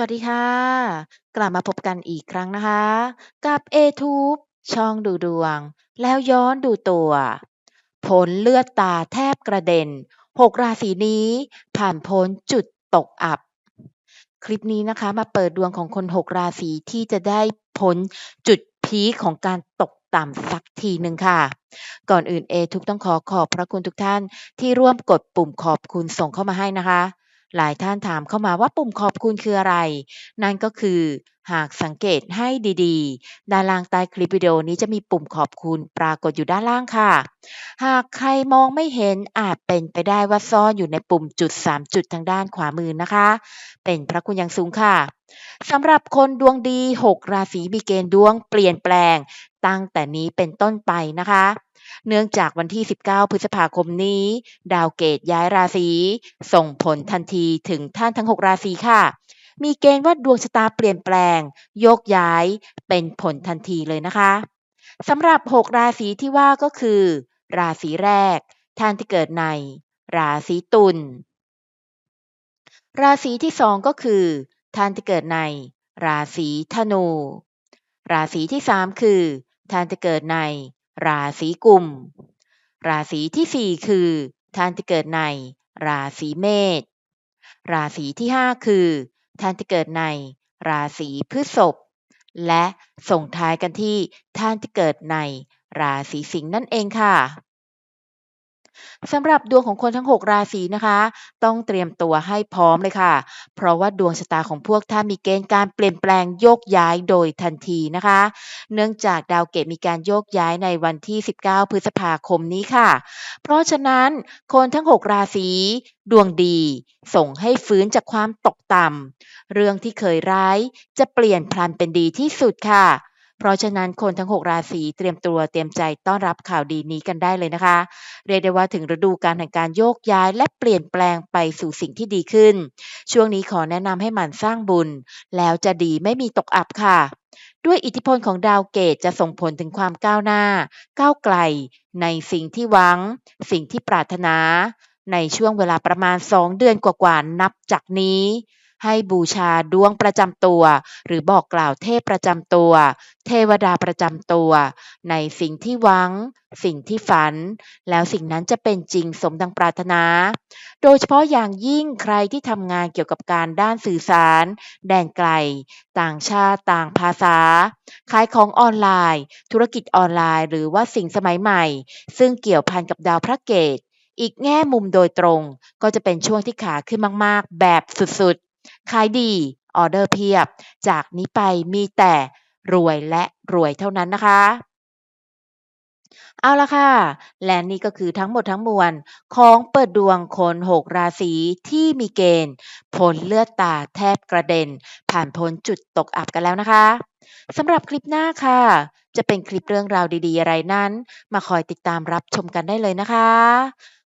วัสดีค่ะ กลับมาพบกันอีกครั้งนะคะ กับ A-Tube ช่องดูดวง แล้วย้อนดูตัว ผลเลือดตาแทบกระเด็น 6 ราศีนี้ ผ่านพ้นจุดตกอับ คลิปนี้นะคะมาเปิดดวงของคน 6 ราศีที่จะได้พ้นจุดพีคของการตกต่ำสักทีหนึ่งค่ะ ก่อนอื่น A-Tube ต้องขอขอบพระคุณทุกท่านที่ร่วมกดปุ่มขอบคุณส่งเข้ามาให้นะคะ หลายท่านถามเข้ามาว่าปุ่มขอบคุณคืออะไร นั่นก็คือหากสังเกตให้ดีๆ ด้านล่างใต้คลิปวิดีโอนี้จะมีปุ่มขอบคุณปรากฏอยู่ด้านล่างค่ะ หากใครมองไม่เห็นอาจเป็นไปได้ว่าซ่อนอยู่ในปุ่มจุด 3 จุดทางด้านขวามือนะคะ เป็นพระคุณอย่างสูงค่ะสำหรับคนดวงดี 6 ราศีมีเกณฑ์ดวงเปลี่ยนแปลง ตั้งแต่นี้เป็นต้นไปนะคะ เนื่องจากวันที่ 19 พฤษภาคมนี้ ดาวเกตย้ายราศีส่งผลทันทีถึงท่านทั้ง 6 ราศีค่ะ มีเกณฑ์ว่าดวงชะตาเปลี่ยนแปลง โยกย้ายเป็นผลทันทีเลยนะคะสำหรับ 6 ราศีที่ว่าก็คือ ราศีแรก ท่านที่เกิดใน ราศีตุลราศีที่2ก็คือ ท่านที่เกิดใน ราศีธนู ราศีที่3คือ ท่านจะเกิดในราศีกุม ราศีทีสี่ 4 คือ ท่านจะเกิดในราศีเมษ ราศีที่ 5 คือ ท่านจะเกิดในราศีพฤษภ และส่งท้ายกันที่ท่านจะเกิดในราศีสิงห์นั่นเองค่ะ สำหรับดวงของคนทั้ง 6 ราศีนะคะ ต้องเตรียมตัวให้พร้อมเลยค่ะ เพราะว่าดวงชะตาของพวกท่านมีเกณฑ์การเปลี่ยนแปลงโยกย้ายโดยทันทีนะคะ เนื่องจากดาวเกตมีการโยกย้ายในวันที่ 19 พฤษภาคมนี้ค่ะ เพราะฉะนั้นคนทั้ง 6 ราศีดวงดี ส่งให้ฟื้นจากความตกต่ำเรื่องที่เคยร้ายจะเปลี่ยนพลันเป็นดีที่สุดค่ะ เพราะฉะนั้นคนทั้ง 6 ราศีเตรียมตัวเตรียมใจต้อนรับข่าวดีนี้กันได้เลยนะคะ เรียกได้ว่าถึงฤดูกาลแห่งการโยกย้ายและเปลี่ยนแปลงไปสู่สิ่งที่ดีขึ้น ช่วงนี้ขอแนะนำให้หมั่นสร้างบุญ แล้วจะดีไม่มีตกอับค่ะด้วยอิทธิพลของดาวเกตจะส่งผลถึงความก้าวหน้า ก้าวไกล ในสิ่งที่หวัง สิ่งที่ปรารถนา ในช่วงเวลาประมาณ 2 เดือนกว่าๆนับจากนี้ ให้บูชาดวงประจำตัว หรือบอกกล่าวเทพประจำตัว เทวดาประจำตัว ในสิ่งที่หวัง สิ่งที่ฝัน แล้วสิ่งนั้นจะเป็นจริงสมดังปรารถนา โดยเฉพาะอย่างยิ่งใครที่ทำงานเกี่ยวกับการด้านสื่อสาร แดนไกล ต่างชาติต่างภาษา ขายของออนไลน์ ธุรกิจออนไลน์ หรือว่าสิ่งสมัยใหม่ ซึ่งเกี่ยวพันกับดาวพระเกตอีกแง่มุมโดยตรงก็จะเป็นช่วงที่ขาขึ้นมาก ๆ แบบสุด ขายดี ออเดอร์เพียบ จากนี้ไปมีแต่รวยและรวยเท่านั้นนะคะ เอาละค่ะ และนี่ก็คือทั้งหมดทั้งมวล ของเปิดดวงคน6ราศีที่มีเกณฑ์ผลเลือดตาแทบกระเด็น ผ่านพ้นจุดตกอับกันแล้วนะคะสำหรับคลิปหน้าค่ะ จะเป็นคลิปเรื่องราวดีๆ อะไรนั้น มาคอยติดตามรับชมกันได้เลยนะคะ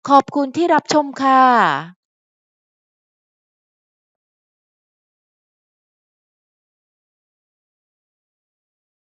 ขอบคุณที่รับชมค่ะ